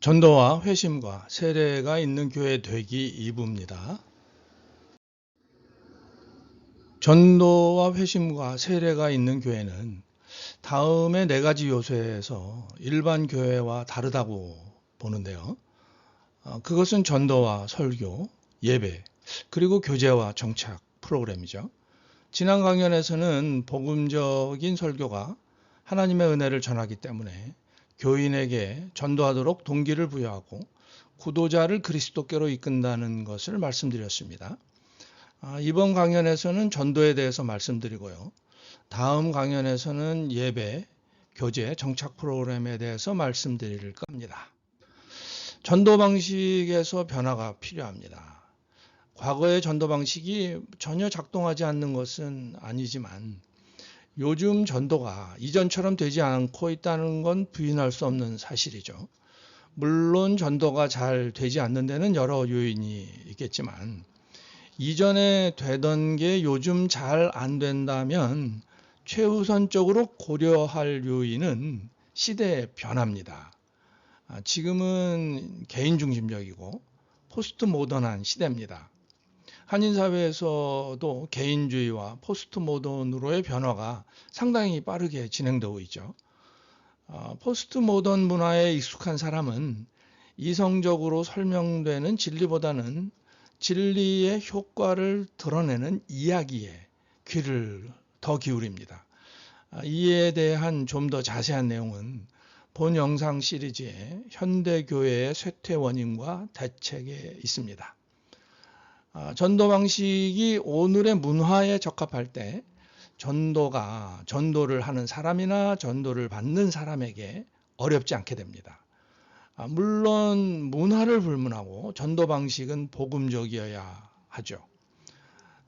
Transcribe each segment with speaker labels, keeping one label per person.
Speaker 1: 전도와 회심과 세례가 있는 교회 되기 2부입니다. 전도와 회심과 세례가 있는 교회는 다음의 네 가지 요소에서 일반 교회와 다르다고 보는데요. 어, 그것은 전도와 설교, 예배, 그리고 교제와 정착 프로그램이죠. 지난 강연에서는 복음적인 설교가 하나님의 은혜를 전하기 때문에 교인에게 전도하도록 동기를 부여하고 구도자를 그리스도께로 이끈다는 것을 말씀드렸습니다. 아, 이번 강연에서는 전도에 대해서 말씀드리고요. 다음 강연에서는 예배, 교제, 정착 프로그램에 대해서 말씀드릴 겁니다. 전도 방식에서 변화가 필요합니다. 과거의 전도 방식이 전혀 작동하지 않는 것은 아니지만 요즘 전도가 이전처럼 되지 않고 있다는 건 부인할 수 없는 사실이죠. 물론 전도가 잘 되지 않는 데는 여러 요인이 있겠지만 이전에 되던 게 요즘 잘 안 된다면 최우선적으로 고려할 요인은 시대의 변화입니다. 아, 지금은 개인 중심적이고 포스트 모던한 시대입니다. 한인 사회에서도 개인주의와 포스트 모던으로의 변화가 상당히 빠르게 진행되고 있죠. 어, 포스트 모던 문화에 익숙한 사람은 이성적으로 설명되는 진리보다는 진리의 효과를 드러내는 이야기에 귀를 더 기울입니다. 아, 이에 대한 좀 더 자세한 내용은 본 영상 시리즈의 현대교회의 쇠퇴 원인과 대책에 있습니다. 아, 전도 방식이 오늘의 문화에 적합할 때 전도가 전도를 하는 사람이나 전도를 받는 사람에게 어렵지 않게 됩니다. 아, 물론 문화를 불문하고 전도 방식은 복음적이어야 하죠.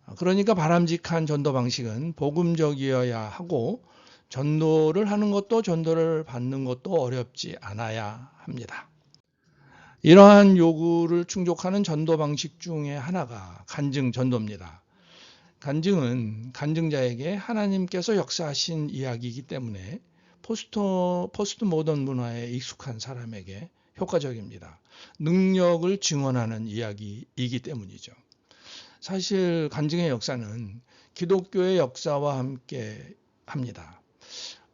Speaker 1: 아, 그러니까 바람직한 전도 방식은 복음적이어야 하고 전도를 하는 것도 전도를 받는 것도 어렵지 않아야 합니다. 이러한 요구를 충족하는 전도 방식 중에 하나가 간증 전도입니다. 간증은 간증자에게 하나님께서 역사하신 이야기이기 때문에 포스트, 포스트 모던 문화에 익숙한 사람에게 효과적입니다. 능력을 증언하는 이야기이기 때문이죠. 사실 간증의 역사는 기독교의 역사와 함께 합니다.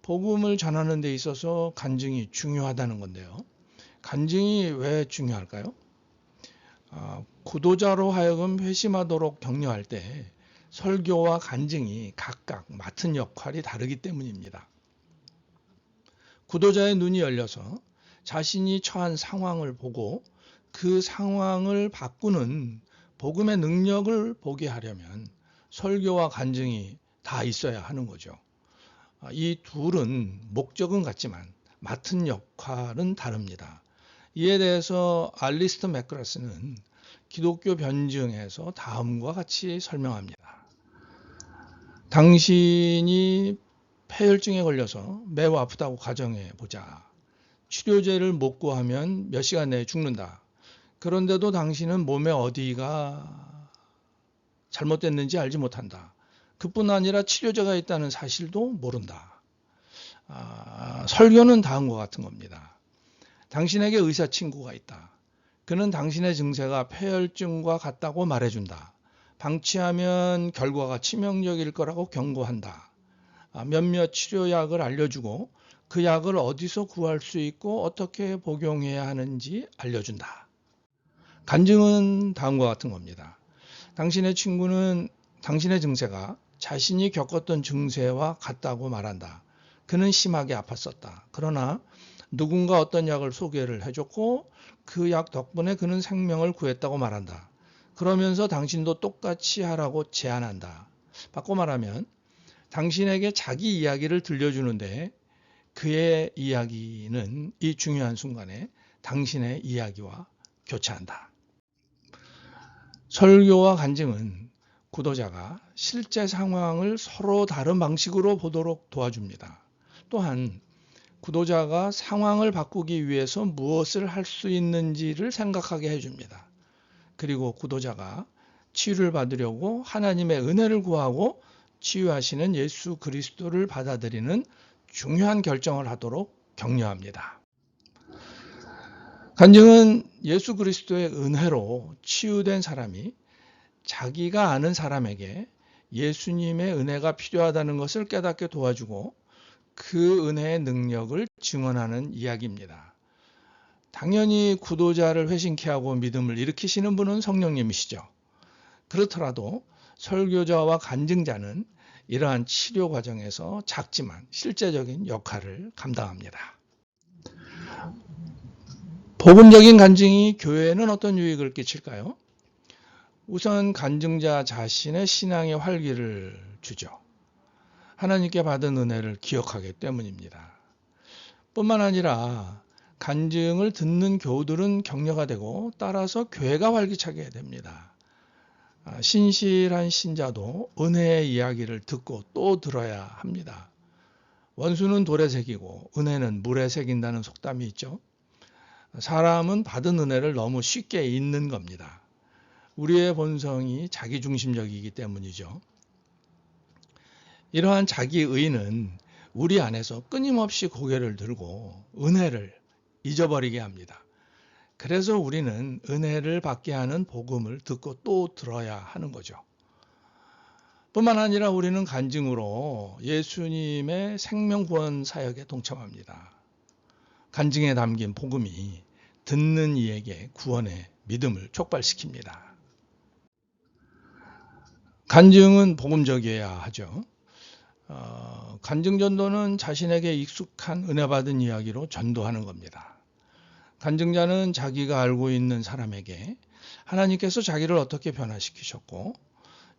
Speaker 1: 복음을 전하는 데 있어서 간증이 중요하다는 건데요. 간증이 왜 중요할까요? 아, 구도자로 하여금 회심하도록 격려할 때 설교와 간증이 각각 맡은 역할이 다르기 때문입니다. 구도자의 눈이 열려서 자신이 처한 상황을 보고 그 상황을 바꾸는 복음의 능력을 보게 하려면 설교와 간증이 다 있어야 하는 거죠. 아, 이 둘은 목적은 같지만 맡은 역할은 다릅니다. 이에 대해서 알리스트 맥그라스는 기독교 변증에서 다음과 같이 설명합니다. 당신이 폐혈증에 걸려서 매우 아프다고 가정해 보자. 치료제를 못 구하면 몇 시간 내에 죽는다. 그런데도 당신은 몸에 어디가 잘못됐는지 알지 못한다. 그뿐 아니라 치료제가 있다는 사실도 모른다. 아, 설교는 다음과 같은 겁니다. 당신에게 의사 친구가 있다. 그는 당신의 증세가 폐혈증과 같다고 말해준다. 방치하면 결과가 치명적일 거라고 경고한다. 아, 몇몇 치료약을 알려주고 그 약을 어디서 구할 수 있고 어떻게 복용해야 하는지 알려준다. 간증은 다음과 같은 겁니다. 당신의 친구는 당신의 증세가 자신이 겪었던 증세와 같다고 말한다. 그는 심하게 아팠었다. 그러나 누군가 어떤 약을 소개를 해줬고 그 약 덕분에 그는 생명을 구했다고 말한다. 그러면서 당신도 똑같이 하라고 제안한다. 바꿔 말하면 당신에게 자기 이야기를 들려주는데 그의 이야기는 이 중요한 순간에 당신의 이야기와 교차한다. 설교와 간증은 구도자가 실제 상황을 서로 다른 방식으로 보도록 도와줍니다. 또한 구도자가 상황을 바꾸기 위해서 무엇을 할 수 있는지를 생각하게 해줍니다. 그리고 구도자가 치유를 받으려고 하나님의 은혜를 구하고 치유하시는 예수 그리스도를 받아들이는 중요한 결정을 하도록 격려합니다. 간증은 예수 그리스도의 은혜로 치유된 사람이 자기가 아는 사람에게 예수님의 은혜가 필요하다는 것을 깨닫게 도와주고 그 은혜의 능력을 증언하는 이야기입니다. 당연히 구도자를 회심케 하고 믿음을 일으키시는 분은 성령님이시죠. 그렇더라도 설교자와 간증자는 이러한 치료 과정에서 작지만 실제적인 역할을 감당합니다. 복음적인 간증이 교회에는 어떤 유익을 끼칠까요? 우선 간증자 자신의 신앙의 활기를 주죠. 하나님께 받은 은혜를 기억하기 때문입니다. 뿐만 아니라 간증을 듣는 교우들은 격려가 되고 따라서 교회가 활기차게 됩니다. 아, 신실한 신자도 은혜의 이야기를 듣고 또 들어야 합니다. 원수는 돌에 새기고 은혜는 물에 새긴다는 속담이 있죠. 사람은 받은 은혜를 너무 쉽게 잊는 겁니다. 우리의 본성이 자기중심적이기 때문이죠. 이러한 자기 의는 우리 안에서 끊임없이 고개를 들고 은혜를 잊어버리게 합니다. 그래서 우리는 은혜를 받게 하는 복음을 듣고 또 들어야 하는 거죠. 뿐만 아니라 우리는 간증으로 예수님의 생명구원 사역에 동참합니다. 간증에 담긴 복음이 듣는 이에게 구원의 믿음을 촉발시킵니다. 간증은 복음적이어야 하죠. 어, 간증 전도는 자신에게 익숙한 은혜 받은 이야기로 전도하는 겁니다. 간증자는 자기가 알고 있는 사람에게 하나님께서 자기를 어떻게 변화시키셨고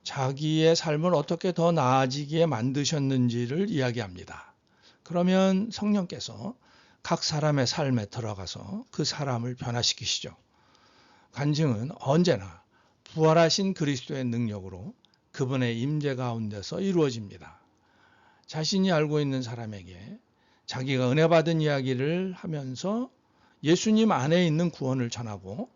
Speaker 1: 자기의 삶을 어떻게 더 나아지게 만드셨는지를 이야기합니다. 그러면 성령께서 각 사람의 삶에 들어가서 그 사람을 변화시키시죠. 간증은 언제나 부활하신 그리스도의 능력으로 그분의 임재 가운데서 이루어집니다. 자신이 알고 있는 사람에게 자기가 은혜 받은 이야기를 하면서 예수님 안에 있는 구원을 전하고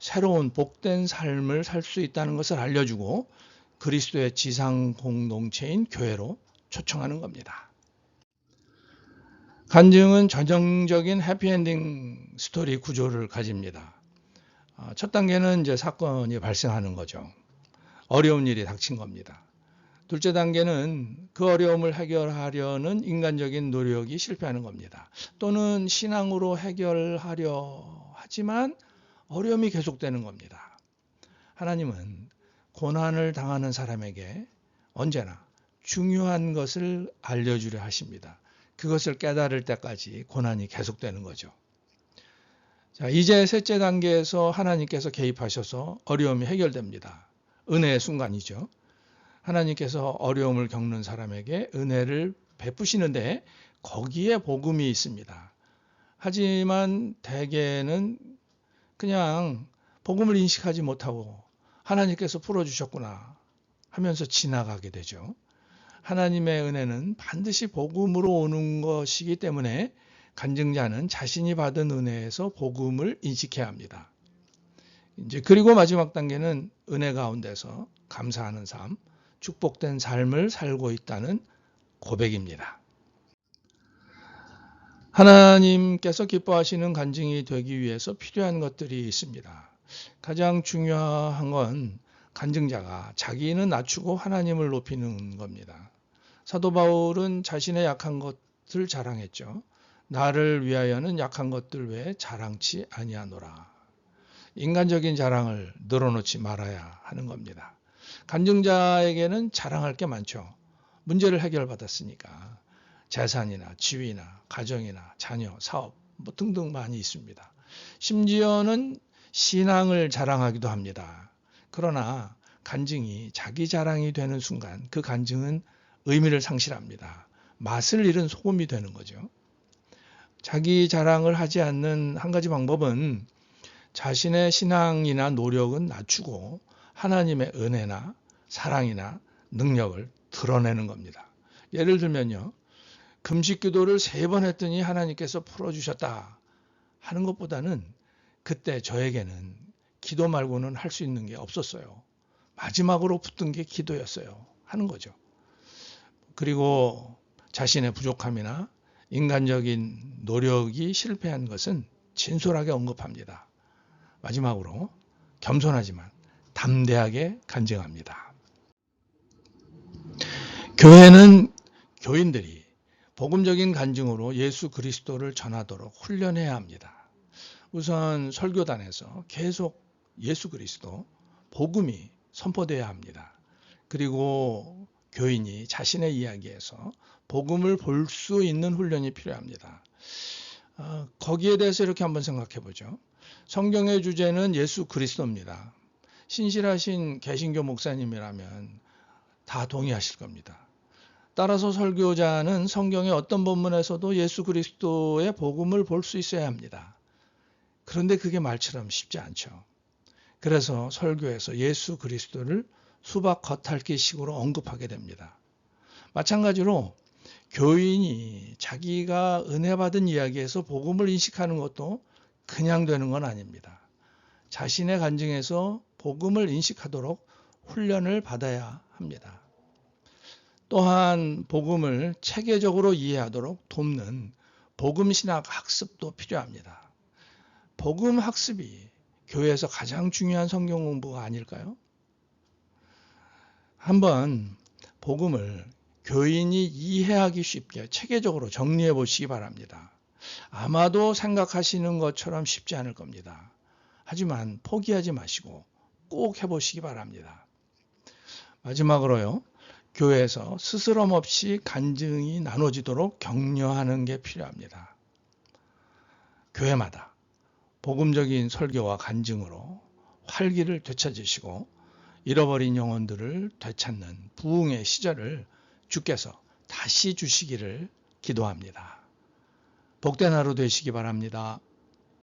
Speaker 1: 새로운 복된 삶을 살 수 있다는 것을 알려주고 그리스도의 지상 공동체인 교회로 초청하는 겁니다. 간증은 전형적인 해피엔딩 스토리 구조를 가집니다. 아, 첫 단계는 이제 사건이 발생하는 거죠. 어려운 일이 닥친 겁니다. 둘째 단계는 그 어려움을 해결하려는 인간적인 노력이 실패하는 겁니다. 또는 신앙으로 해결하려 하지만 어려움이 계속되는 겁니다. 하나님은 고난을 당하는 사람에게 언제나 중요한 것을 알려주려 하십니다. 그것을 깨달을 때까지 고난이 계속되는 거죠. 자, 이제 셋째 단계에서 하나님께서 개입하셔서 어려움이 해결됩니다. 은혜의 순간이죠. 하나님께서 어려움을 겪는 사람에게 은혜를 베푸시는데 거기에 복음이 있습니다. 하지만 대개는 그냥 복음을 인식하지 못하고 하나님께서 풀어주셨구나 하면서 지나가게 되죠. 하나님의 은혜는 반드시 복음으로 오는 것이기 때문에 간증자는 자신이 받은 은혜에서 복음을 인식해야 합니다. 이제 그리고 마지막 단계는 은혜 가운데서 감사하는 삶, 축복된 삶을 살고 있다는 고백입니다. 하나님께서 기뻐하시는 간증이 되기 위해서 필요한 것들이 있습니다. 가장 중요한 건 간증자가 자기는 낮추고 하나님을 높이는 겁니다. 사도 바울은 자신의 약한 것을 자랑했죠. 나를 위하여는 약한 것들 외에 자랑치 아니하노라. 인간적인 자랑을 늘어놓지 말아야 하는 겁니다. 간증자에게는 자랑할 게 많죠. 문제를 해결받았으니까. 재산이나 지위나 가정이나 자녀, 사업 뭐 등등 많이 있습니다. 심지어는 신앙을 자랑하기도 합니다. 그러나 간증이 자기 자랑이 되는 순간 그 간증은 의미를 상실합니다. 맛을 잃은 소금이 되는 거죠. 자기 자랑을 하지 않는 한 가지 방법은 자신의 신앙이나 노력은 낮추고 하나님의 은혜나 사랑이나 능력을 드러내는 겁니다. 예를 들면요. 금식 기도를 세 번 했더니 하나님께서 풀어주셨다 하는 것보다는 그때 저에게는 기도 말고는 할 수 있는 게 없었어요. 마지막으로 붙은 게 기도였어요. 하는 거죠. 그리고 자신의 부족함이나 인간적인 노력이 실패한 것은 진솔하게 언급합니다. 마지막으로 겸손하지만 담대하게 간증합니다. 교회는 교인들이 복음적인 간증으로 예수 그리스도를 전하도록 훈련해야 합니다. 우선 설교단에서 계속 예수 그리스도 복음이 선포돼야 합니다. 그리고 교인이 자신의 이야기에서 복음을 볼 수 있는 훈련이 필요합니다. 어, 거기에 대해서 이렇게 한번 생각해 보죠. 성경의 주제는 예수 그리스도입니다. 신실하신 개신교 목사님이라면 다 동의하실 겁니다. 따라서 설교자는 성경의 어떤 본문에서도 예수 그리스도의 복음을 볼 수 있어야 합니다. 그런데 그게 말처럼 쉽지 않죠. 그래서 설교에서 예수 그리스도를 수박 겉핥기 식으로 언급하게 됩니다. 마찬가지로 교인이 자기가 은혜 받은 이야기에서 복음을 인식하는 것도 그냥 되는 건 아닙니다. 자신의 간증에서 복음을 인식하도록 훈련을 받아야 합니다. 또한 복음을 체계적으로 이해하도록 돕는 복음 신학 학습도 필요합니다. 복음 학습이 교회에서 가장 중요한 성경 공부가 아닐까요? 한번 복음을 교인이 이해하기 쉽게 체계적으로 정리해 보시기 바랍니다. 아마도 생각하시는 것처럼 쉽지 않을 겁니다. 하지만 포기하지 마시고 꼭 해보시기 바랍니다. 마지막으로요. 교회에서 스스럼 없이 간증이 나눠지도록 격려하는 게 필요합니다. 교회마다 복음적인 설교와 간증으로 활기를 되찾으시고 잃어버린 영혼들을 되찾는 부흥의 시절을 주께서 다시 주시기를 기도합니다. 복된 하루 되시기 바랍니다.